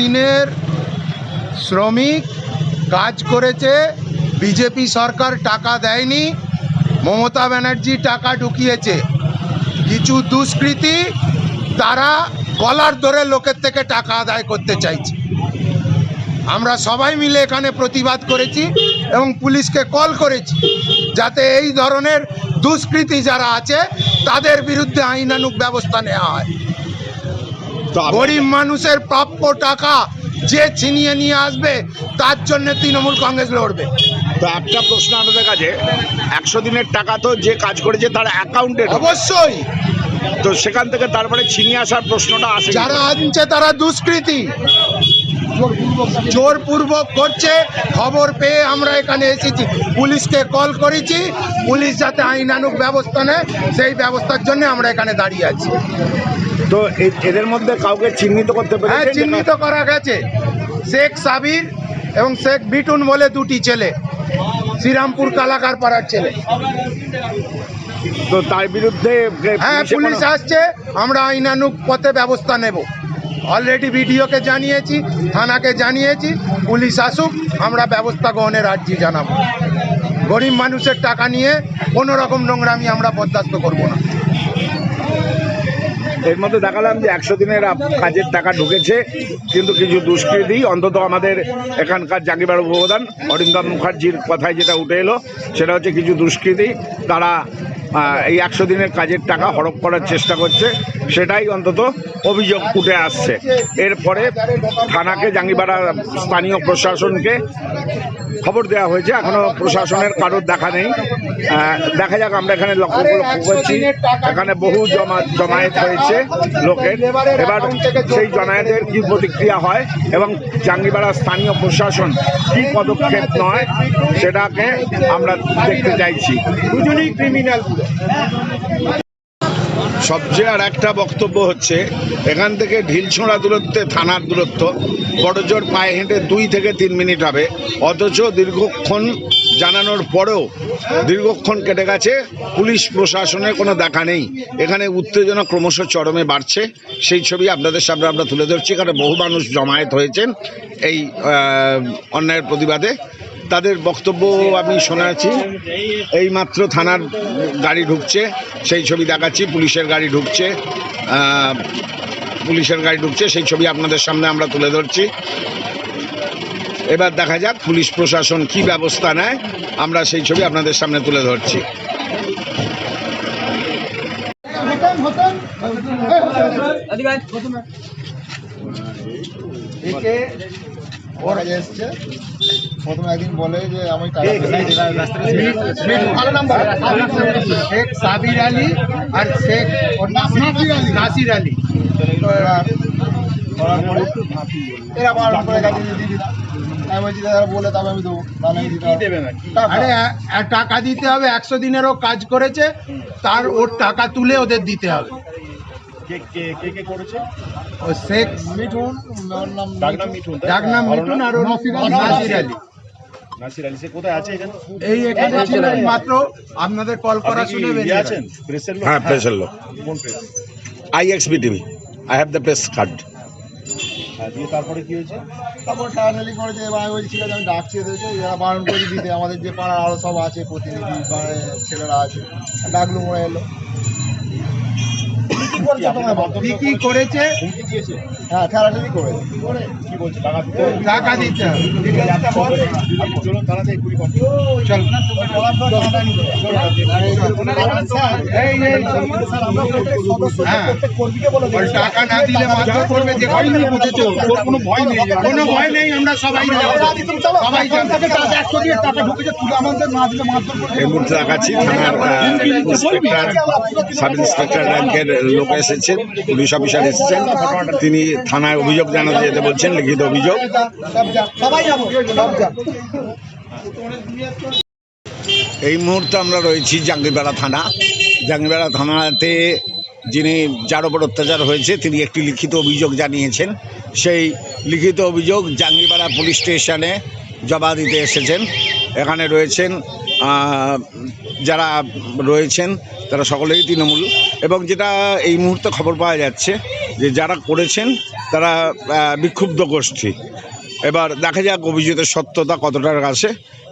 দিনের শ্রমিক কাজ করেছে, বিজেপি সরকার টাকা দেয়নি, মমতা ব্যানার্জি টাকা ঢুকিয়েছে। কিছু দুষ্কৃতী তারা কলার ধরে লোকের থেকে টাকা আদায় করতে চাইছে। আমরা সবাই মিলে এখানে প্রতিবাদ করেছি এবং পুলিশকে কল করেছি যাতে এই ধরনের দুষ্কৃতী যারা আছে, তাদের বিরুদ্ধে আইনানুগ ব্যবস্থা নেওয়া হয়। গরিব মানুষের প্রাপ্য টাকা যে ছিনিয়ে নিয়ে আসবে তার জন্য তৃণমূল কংগ্রেস লড়বে। তো একটা প্রশ্ন আমাদের কাছে একশো দিনের টাকা তো যে কাজ করেছে তার অ্যাকাউন্টে অবশ্যই। তো সেখান থেকে তারপরে ছিনিয়ে আসার প্রশ্নটা আসে যারা আনছে তারা দুষ্কৃতী। জোরপূর্বক করছে খবর পেয়ে আমরা এখানে এসেছি। পুলিশকে কল করেছি পুলিশ যাতে আইনানুক ব্যবস্থা নেয় সেই ব্যবস্থার জন্য আমরা এখানে দাঁড়িয়ে আছি। তো এদের মধ্যে কাউকে চিহ্নিত করতে হ্যাঁ চিহ্নিত করা গেছে। শেখ সাবির এবং শেখ বিটুন বলে দুটি ছেলে শ্রীরামপুর কালাকার পাড়ার ছেলে। তো তার বিরুদ্ধে হ্যাঁ পুলিশ আসছে আমরা আইনানুগ পথে ব্যবস্থা নেব। অলরেডি বিডিওকে জানিয়েছি থানাকে জানিয়েছি পুলিশ আসুক আমরা ব্যবস্থা গ্রহণের আর্জি জানাব। গরিব মানুষের টাকা নিয়ে কোনো রকম নোংরামি আমরা বরদাস্ত করব না। এর মধ্যে দেখালাম যে একশো দিনের কাজের টাকা ঢুকেছে, কিন্তু কিছু দুষ্কৃতি, অন্তত আমাদের এখানকার জাগিবার উপপ্রধান অরিন্দম মুখার্জির কথায় যেটা উঠে এলো, সেটা হচ্ছে কিছু দুষ্কৃতি, তারা এই একশো দিনের কাজের টাকা হড়প করার চেষ্টা করছে, সেটাই অন্তত অভিযোগ উঠে আসছে। এরপরে থানাকে, জাঙ্গিপাড়া স্থানীয় প্রশাসনকে খবর দেওয়া হয়েছে, এখনও প্রশাসনের কারোর দেখা নেই। দেখা যাক, আমরা এখানে লক্ষ্য লক্ষ্য করছি, এখানে বহু জমা, জমায়েত হয়েছে লোকের। এবার সেই জমায়েতের কি প্রতিক্রিয়া হয় এবং জাঙ্গিপাড়া স্থানীয় প্রশাসন কি পদক্ষেপ নয়, সেটাকে আমরা দেখতে চাইছি। দুজনেই ক্রিমিনাল সবচেয়ে আর একটা বক্তব্য হচ্ছে, এখান থেকে ঢিলছোঁড়া দূরত্বে থানার দূরত্ব, বড়জোর পায়ে হেঁটে দুই থেকে তিন মিনিট হবে। অথচ দীর্ঘক্ষণ জানানোর পরেও দীর্ঘক্ষণ কেটে গেছে, পুলিশ প্রশাসনের কোনো দেখা নেই। এখানে উত্তেজনা ক্রমশ চরমে বাড়ছে। সেই ছবি আপনাদের সামনে আমরা তুলে ধরছি। এখানে বহু মানুষ জমায়েত হয়েছেন এই অন্যায়ের প্রতিবাদে। তাদের বক্তব্য আমি শোনাচ্ছি। এই মাত্র থানার গাড়ি ঢুকছে সেই ছবি দেখাচ্ছি পুলিশের গাড়ি ঢুকছে পুলিশের গাড়ি ঢুকছে সেই ছবি আপনাদের সামনে আমরা তুলে ধরছি। এবার দেখা যাক পুলিশ প্রশাসন কি ব্যবস্থা নেয় আমরা সেই ছবি আপনাদের সামনে তুলে ধরছি। ওর কাছে এসছে। প্রথমে একদিন বলে যে আমি ভালো শেখ সাবির আলী আর শেখ নাসির আলী। করার পরে এরা আমি বলছি দাদা বলে তবে আমি দেবো। আরে টাকা দিতে হবে একশো দিনেরও কাজ করেছে। তার ওর টাকা তুলে ওদের দিতে হবে। ও শেখ মিঠুন ওর নাম মিঠুন। ডাকনাম মিঠুন আর ওর নাসির আলী। নাসির আলী সে কোথায় আছে এখানে? এই এখানে ছিলেন মাত্র আপনাদের কল করা আপনি কি শুনে বেরিয়ে আছেন? প্রেসের লোক? হ্যাঁ প্রেসের লোক। কোন press I TV I have the press card দিয়ে তারপরে কি হয়েছে? তারপর টানাটানি করেছে এবার আমি বলছি ঠিক আমি ডাকছি এদেরকে। এরা বারণ করে দিতে আমাদের যে পাড়ার আরও সব আছে প্রতিনিধি ছেলেরা আছে ডাকলু মরে এলো। কি করছে তোমার বলো? কি কি করেছে? হ্যাঁ ঠেলাঠেলি করে কি বলছে? টাকা দিতে টাকা এই এই টাকা না দিলে করবে যে কোনো বুঝেছ? কোনো ভয় নেই। কোনো ভয় নেই আমরা সবাই। সবাই যাব। এই মুহূর্তে দেখাচ্ছি থানার আহ, ইন্সপেক্টর সাব ইন্সপেক্টর র্যাঙ্কের লোক এসেছেন, পুলিশ অফিসার এসেছেন। তিনি থানায় অভিযোগ জানাতে যেতে বলছেন, লিখিত অভিযোগ। এই মুহূর্তে আমরা রয়েছি জাঙ্গিপাড়া থানা। জাঙ্গিপাড়া থানাতে যিনি, যার ওপর অত্যাচার হয়েছে, তিনি একটি লিখিত অভিযোগ জানিয়েছেন। সেই লিখিত অভিযোগ জাঙ্গিপাড়া পুলিশ স্টেশনে জমা দিতে এসেছেন। এখানে রয়েছেন যারা রয়েছেন, তারা সকলেই তৃণমূল। এবং যেটা এই মুহূর্তে খবর পাওয়া যাচ্ছে, যে যারা করেছেন, তারা বিক্ষুব্ধ গোষ্ঠী। এবার দেখা যাক অভিযোগের সত্যতা কতটার কাছে,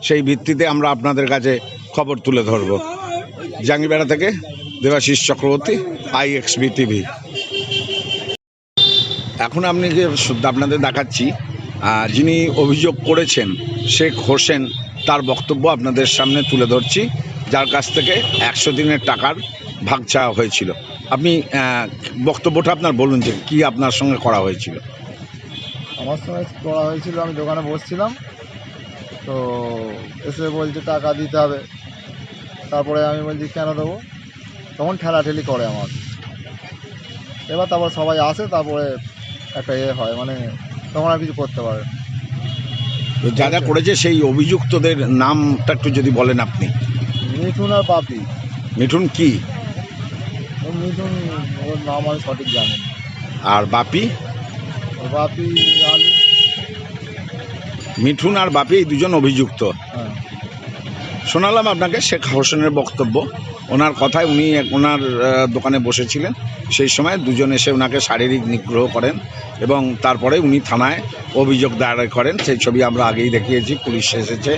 সেই ভিত্তিতে আমরা আপনাদের কাছে খবর তুলে ধরব। জাঙ্গিবেড়া থেকে Debashis Chakraborty I XB TV. এখন আপনি আপনাদের দেখাচ্ছি যিনি অভিযোগ করেছেন শেখ হোসেন, তার বক্তব্য আপনাদের সামনে তুলে ধরছি, যার কাছ থেকে একশো দিনের টাকার ভাগ চাওয়া হয়েছিল। আপনি বক্তব্যটা আপনার বলুন যে কি আপনার সঙ্গে করা হয়েছিল। আমার সঙ্গে করা হয়েছিল, আমি দোকানে বসছিলাম। তো এসে বলছে, টাকা দিতে হবে। তারপরে আমি বলছি, কেন দেবো? তখন ঠেলাঠেলি করে আমার এবার তারপর সবাই আসে, তারপরে একটা ইয়ে হয় মানে তখন আর কিছু করতে পারবে তো যা যা করেছে সেই অভিযুক্তদের নামটা একটু যদি বলেন আপনি। মিঠুন আর পাপি মিঠুন কি? ও মিঠুন ওর নাম আমি সঠিক জানি না। আর বাপি? বাপি আলু। মিঠুন আর বাপি এই দুজন অভিযুক্ত। হ্যাঁ। শোনালাম আপনাকে শেখ হোসেনের বক্তব্য। ওনার কথায় উনি ওনার দোকানে বসেছিলেন। সেই সময় দুজন এসে ওনাকে শারীরিক নিগ্রহ করেন এবং তারপরে উনি থানায় অভিযোগ দায়ের করেন। সেই ছবি আমরা আগেই দেখিয়েছি, পুলিশ এসেছে,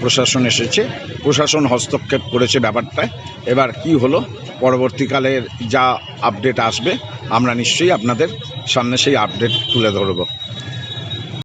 প্রশাসন এসেছে, প্রশাসন হস্তক্ষেপ করেছে ব্যাপারটায় এবার কি হলো, পরবর্তীকালের যা আপডেট আসবে, আমরা নিশ্চয়ই আপনাদের সামনে সেই আপডেট তুলে ধরব।